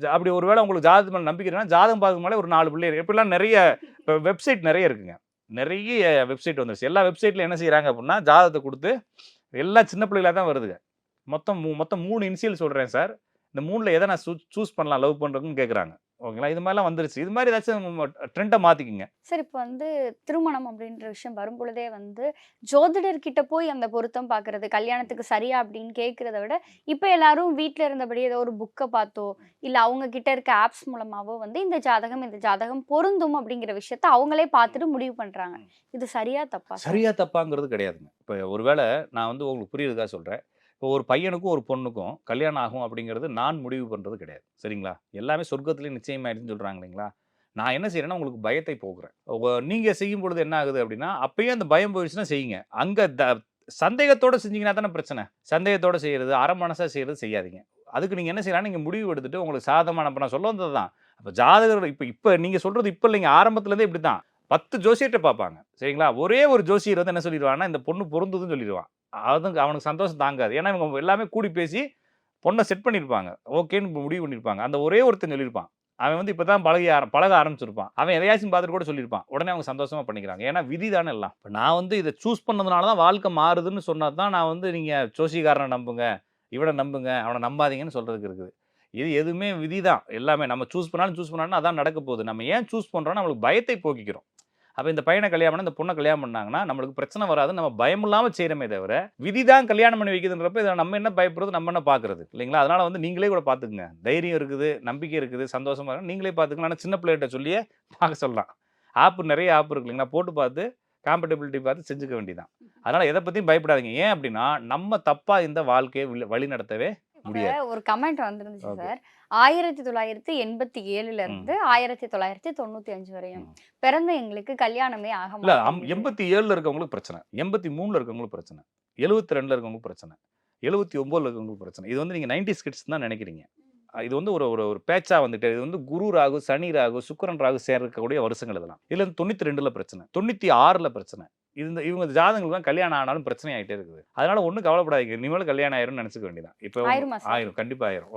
அப்படி ஒரு வேளை உங்களுக்கு ஜாதகத்து மேலே நம்பிக்கை இல்லைன்னா ஜாதகம் பார்த்து மேலே ஒரு நாலு பிள்ளை இப்படிலாம் நிறைய இப்போ வெப்சைட் நிறைய இருக்குங்க. நிறைய வெப்சைட் வந்துருச்சு. எல்லா வெப்சைட்டில் என்ன செய்கிறாங்க அப்படின்னா ஜாதகத்தை கொடுத்து எல்லாம் சின்ன பிள்ளைகளாக தான் வருதுங்க. மொத்தம் மூ- மொத்தம் மூணு இனிஷியல் சொல்கிறேன் சார். இந்த மூணில் எதை நான் சூஸ் பண்ணலாம் லவ் பண்ணுறதுன்னு கேட்குறாங்க ஓகேங்களா? இது மாதிரிலாம் வந்துருச்சு. இது மாதிரி ஏதாச்சும் ட்ரெண்டை மாத்திக்குங்க. சார் இப்போ வந்து திருமணம் அப்படின்ற விஷயம் வரும் பொழுதே வந்து ஜோதிடர்கிட்ட போய் அந்த பொருத்தம் பார்க்கறது கல்யாணத்துக்கு சரியா அப்படின்னு கேட்கறத விட இப்போ எல்லாரும் வீட்டில் இருந்தபடி ஏதோ ஒரு புக்கை பார்த்தோ இல்லை அவங்க கிட்ட இருக்க ஆப்ஸ் மூலமாவோ வந்து இந்த ஜாதகம் இந்த ஜாதகம் பொருந்தும் அப்படிங்கிற விஷயத்த அவங்களே பார்த்துட்டு முடிவு பண்றாங்க. இது சரியா தப்பா சார்? சரியா தப்பாங்கிறது கிடையாதுங்க. இப்போ ஒருவேளை நான் வந்து உங்களுக்கு புரியுறதா சொல்றேன். இப்போ ஒரு பையனுக்கும் ஒரு பொண்ணுக்கும் கல்யாணம் ஆகும் அப்படிங்கிறது நான் முடிவு பண்ணுறது கிடையாது. சரிங்களா? எல்லாமே சொர்க்கத்துலேயே நிச்சயமாயிடுன்னு சொல்கிறாங்க இல்லைங்களா? நான் என்ன செய்யறேன்னா உங்களுக்கு பயத்தை போக்குறேன். நீங்கள் செய்யும் பொழுது என்ன ஆகுது அப்படின்னா அப்பயே அந்த பயம் போயிடுச்சுன்னா செய்யுங்க. அங்கே த- சந்தேகத்தோடு செஞ்சீங்கன்னா தானே பிரச்சனை. சந்தேகத்தோடு செய்கிறது அரை மனசாக செய்கிறது செய்யாதீங்க. அதுக்கு நீங்கள் என்ன செய்யலாம் நீங்கள் முடிவு எடுத்துட்டு உங்களுக்கு சாதமான நான் சொல்ல வந்தது தான் அப்போ ஜாதகர்கள் இப்போ இப்போ நீங்கள் சொல்கிறது இப்போ இல்லைங்க. ஆரம்பத்துலேருந்தே இப்படி தான் பத்து ஜோசியர்கிட்ட பார்ப்பாங்க. சரிங்களா? ஒரே ஒரு ஜோசியர் வந்து என்ன சொல்லிடுவான்னா இந்த பொண்ணு பொருந்துதுன்னு சொல்லிடுவான். அதுவும் அவனுக்கு சந்தோஷம் தாங்காது. ஏன்னா இவங்க எல்லாமே கூடி பேசி பொண்ணை செட் பண்ணியிருப்பாங்க ஓகேன்னு முடிவு பண்ணியிருப்பாங்க அந்த ஒரே ஒருத்தன் சொல்லியிருப்பான் அவன் வந்து இப்போ தான் பழகி ஆர- பழக ஆரம்பிச்சிருப்பான். அவன் எதையாச்சும் பார்த்துட்டு கூட சொல்லியிருப்பான் உடனே அவங்க சந்தோஷமாக பண்ணிக்கிறாங்க. ஏன்னா விதி தானே எல்லாம். இப்போ நான் வந்து இதை சூஸ் பண்ணதுனால தான் வாழ்க்கை மாறுதுன்னு சொன்னால் தான் நான் வந்து நீங்கள் ஜோசிகாரனை நம்புங்க இவனை நம்புங்க அவனை நம்பாதீங்கன்னு சொல்கிறதுக்கு இருக்குது. இது எதுவுமே விதி தான். எல்லாமே நம்ம சூஸ் பண்ணாலும் சூஸ் பண்ணாலும் அதான் நடக்க போகுது. நம்ம ஏன் சூஸ் பண்ணுறோன்னா நம்மளுக்கு பயத்தை போக்கிக்கிறோம். அப்போ இந்த பையனை கல்யாணம் பண்ண இந்த பொண்ணை கல்யாணம் பண்ணாங்கன்னா நம்மளுக்கு பிரச்சனை வராது நம்ம பயம் இல்லாமல் செய்கிறோமே தவிர விதி தான் கல்யாணம் பண்ணி வைக்குதுன்றப்ப இதை நம்ம என்ன பயப்படுறது நம்ம என்ன பார்க்குறது இல்லைங்களா? அதனால் வந்து நீங்களே கூட பார்த்துக்குங்க தைரியம் இருக்குது நம்பிக்கை இருக்குது சந்தோஷமாக இருக்குது நீங்களே பார்த்துக்கலாம் ஆனால் சின்ன பிள்ளைகிட்ட சொல்லியே பார்க்க சொல்லலாம். ஆப் நிறைய ஆப் இருக்கு இல்லைங்களா? போட்டு பார்த்து காம்பட்டபிலிட்டி பார்த்து செஞ்சுக்க வேண்டியதான் அதனால் எதை பற்றியும் பயப்படாதீங்க. ஏன் அப்படின்னா நம்ம தப்பாக இந்த வாழ்க்கையை வழி- நடத்தவே ஒரு கமெண்ட் வந்திருந்துச்சு. சார். ஆயிரத்தி தொள்ளாயிரத்தி எண்பத்தி ஏழுல இருந்து ஆயிரத்தி தொள்ளாயிரத்தி தொண்ணூத்தி அஞ்சு வரையும். பிறந்த எங்களுக்கு கல்யாணமே ஆக இல்ல. எண்பத்தி ஏழுல இருக்கவங்களுக்கு பிரச்சனை. எண்பத்தி மூணுல இருக்கவங்களுக்கு பிரச்சனை. எழுபத்தி ரெண்டுல இருக்கவங்களுக்கு பிரச்சனை. எழுபத்தி ஒன்பதுல இருக்கவங்களுக்கு பிரச்சனை. இது வந்து நீங்க நைன்டி ஸ்கிட்ஸ் தான் நினைக்கிறீங்க. இது வந்து ஒரு ஒரு ஒரு பேச்சா வந்துட்டு இது வந்து குரு ராகு சனி ராகு சுக்கிரன் ராகு சேர்க்கக்கூடிய வருஷங்கள் இதெல்லாம். இதுல இருந்து தொண்ணூத்தி ரெண்டுல பிரச்சனை. தொண்ணூத்தி ஆறுல பிரச்சனை. இந்த இவங்க ஜாதகங்களுக்கு தான் கல்யாணம் ஆனாலும் பிரச்சனை ஆயிட்டே இருக்குது. அதனால ஒன்றும் கவலைப்படாதீங்க. இனிமேல் கல்யாணம் ஆயிரும்னு நினைச்சுக்க வேண்டியதான் இப்போ ஆயிருமா சார்? ஆயிரும்.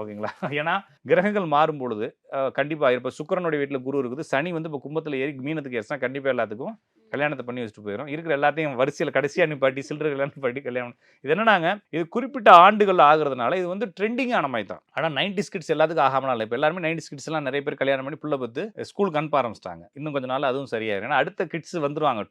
ஓகேங்களா? ஏன்னா கிரகங்கள் மாறும் பொழுது அஹ், கண்டிப்பா ஆயிரும். இப்போ சுக்கிரனுடைய வீட்டுல குரு இருக்குது. சனி வந்து இப்போ கும்பத்துல ஏறி மீனத்துக்கு ஏறினா கண்டிப்பா எல்லாத்துக்கும் கல்யாணத்தை பண்ணி வச்சுட்டு போயிடும் இருக்கிற எல்லாத்தையும் வரிசையில் கடைசியாக நிப்பாட்டி சில்லறை கல்யாணம் பாட்டி கல்யாணம். இது என்னன்னாங்க? இது குறிப்பிட்ட ஆண்டுகள் ஆகுறதுனால இது வந்து ட்ரெண்டிங்கான மாதிரி தான். ஆனால் நைன்டி ஸ்கிட்ஸ் எல்லாத்துக்கும் ஆகாமலாம் இல்லை. இப்போ எல்லாருமே நைன்டி ஸ்கிட்ஸ் எல்லாம் நிறைய பேர் கல்யாணம் பண்ணி புள்ள பத்து ஸ்கூலுக்கு அனுப்ப ஆரம்பிச்சிட்டாங்க. இன்னும் கொஞ்ச நாள் அதுவும் சரியாயிரும். ஏன்னா அடுத்த கிட்ஸ் வந்துருவாங்க.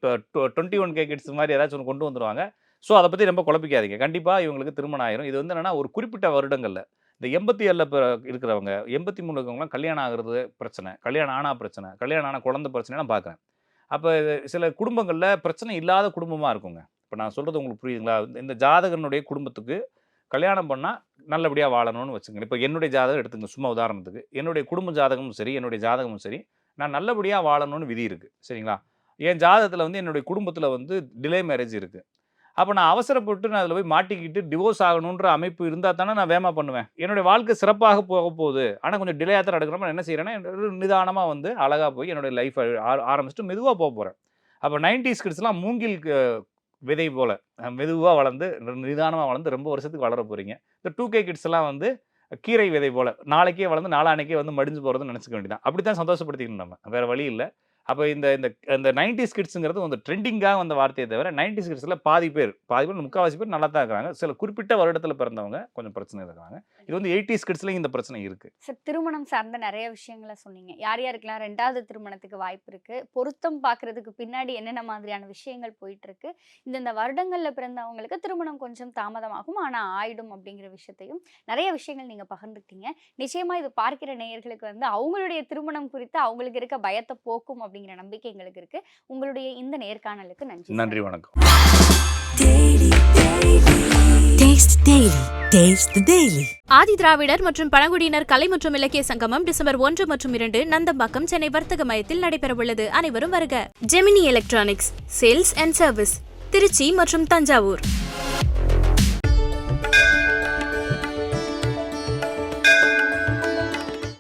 டுவெண்ட்டி ஒன் கே கிட்ஸ் மாதிரி ஏதாச்சும் ஒன்று கொண்டு வந்துருவாங்க. ஸோ அதை பற்றி ரொம்ப குழப்பிக்காதீங்க. கண்டிப்பாக இவங்களுக்கு திருமணம் ஆயிரும். இது வந்து என்னன்னா ஒரு குறிப்பிட்ட வருடங்களில். இந்த எண்பத்தி ஏழில் இருக்கிறவங்க எண்பத்தி மூணு இருக்கவங்களாம் கல்யாணம் ஆகுறது பிரச்சனை. கல்யாணம் ஆனா பிரச்சனை. கல்யாணம் ஆன குழந்தை பிரச்சனை நான் பார்க்குறேன் அப்போ சில குடும்பங்களில் பிரச்சனை இல்லாத குடும்பமாக இருக்குங்க. இப்போ நான் சொல்கிறது உங்களுக்கு புரியுதுங்களா? இந்த ஜாதகனுடைய குடும்பத்துக்கு கல்யாணம் பண்ணால் நல்லபடியாக வாழணும்னு வச்சுங்க இப்போ என்னுடைய ஜாதகம் எடுத்துங்க சும்மா உதாரணத்துக்கு. என்னுடைய குடும்ப ஜாதகமும் சரி என்னுடைய ஜாதகமும் சரி நான் நல்லபடியாக வாழணும்னு விதி இருக்குது சரிங்களா? என் ஜாதகத்தில் வந்து என்னுடைய குடும்பத்தில் வந்து டிலே மேரேஜ் இருக்குது அப்போ நான் அவசரப்பட்டு நான் அதில் போய் மாட்டிக்கிட்டு டிவோர்ஸ் ஆகணுன்ற அமைப்பு இருந்தால் தானே நான் வேமா பண்ணுவேன். என்னுடைய வாழ்க்கை சிறப்பாக போக போகுது. ஆனால் கொஞ்சம் டிலே ஆக நடக்கிறப்ப நான் என்ன செய்கிறேன்னா நிதானமாக வந்து அழகாக போய் என்னுடைய லைஃப் ஆரம்பிச்சுட்டு மெதுவாக போக போகிறேன் அப்போ நைன்டிஸ் கிட்ஸ்லாம் மூங்கில் விதை போல் மெதுவாக வளர்ந்து நிதானமாக வளர்ந்து ரொம்ப வருஷத்துக்கு வளர போகிறீங்க இந்த டூ கே கிட்ஸ்லாம் வந்து கீரை விதை போல் நாளைக்கே வளர்ந்து நாளானைக்கே வந்து மடிஞ்சு போகிறதுன்னு நினச்சிக்க வேண்டியதான் அப்படி தான் சந்தோஷப்படுத்திக்கணும் நம்ம. வேறு வழி இல்லை. அப்போ இந்த இந்த இந்த நைன்டி ஸ்கிட்ஸுங்கிறது வந்து ட்ரெண்டிங்காக வந்த வார்த்தையை தவிர நைன்டி ஸ்கிட்ஸில் பாதி பேர் பாதி பேர் முக்கால்வாசி பேர் நல்லா தான் இருக்கிறாங்க. சில குறிப்பிட்ட வருடத்தில் பிறந்தவங்க கொஞ்சம் பிரச்சனை இருக்கிறாங்க. இது வந்து எயிட்டி ஸ்கிட்ஸ்லையும் இந்த பிரச்சனை இருக்குது சார் திருமணம் சார்ந்த நிறைய விஷயங்களை சொன்னீங்க. யார் யாருக்கெல்லாம் ரெண்டாவது திருமணத்துக்கு வாய்ப்பு இருக்கு? பொருத்தம் பார்க்கறதுக்கு பின்னாடி என்னென்ன மாதிரியான விஷயங்கள் போயிட்டு இருக்கு இந்தந்த வருடங்கள்ல பிறந்தவங்களுக்கு திருமணம் கொஞ்சம் தாமதமாகும் ஆனா ஆயிடும் அப்படிங்கிற விஷயத்தையும் நிறைய விஷயங்கள் நீங்க பகிர்ந்துட்டீங்க நிச்சயமா இது பார்க்கிற நேயர்களுக்கு வந்து அவங்களுடைய திருமணம் குறித்து அவங்களுக்கு இருக்க பயத்தை போக்கும் அப்படிங்கிற நம்பிக்கை எங்களுக்கு இருக்கு. உங்களுடைய இந்த நேர்காணலுக்கு நன்றி. நன்றி வணக்கம். Taste daily taste daily Adi Dravidar மற்றும் பழங்குடியினர் கலை மற்றும் இலக்கிய சங்கமம் டிசம்பர் ஒன்று மற்றும் இரண்டு நந்தம்பாக்கம் சென்னை வர்த்தக மையத்தில் நடைபெறவுள்ளது. அனைவரும் வருக. Gemini electronics sales and service Trichy மற்றும் தஞ்சாவூர்.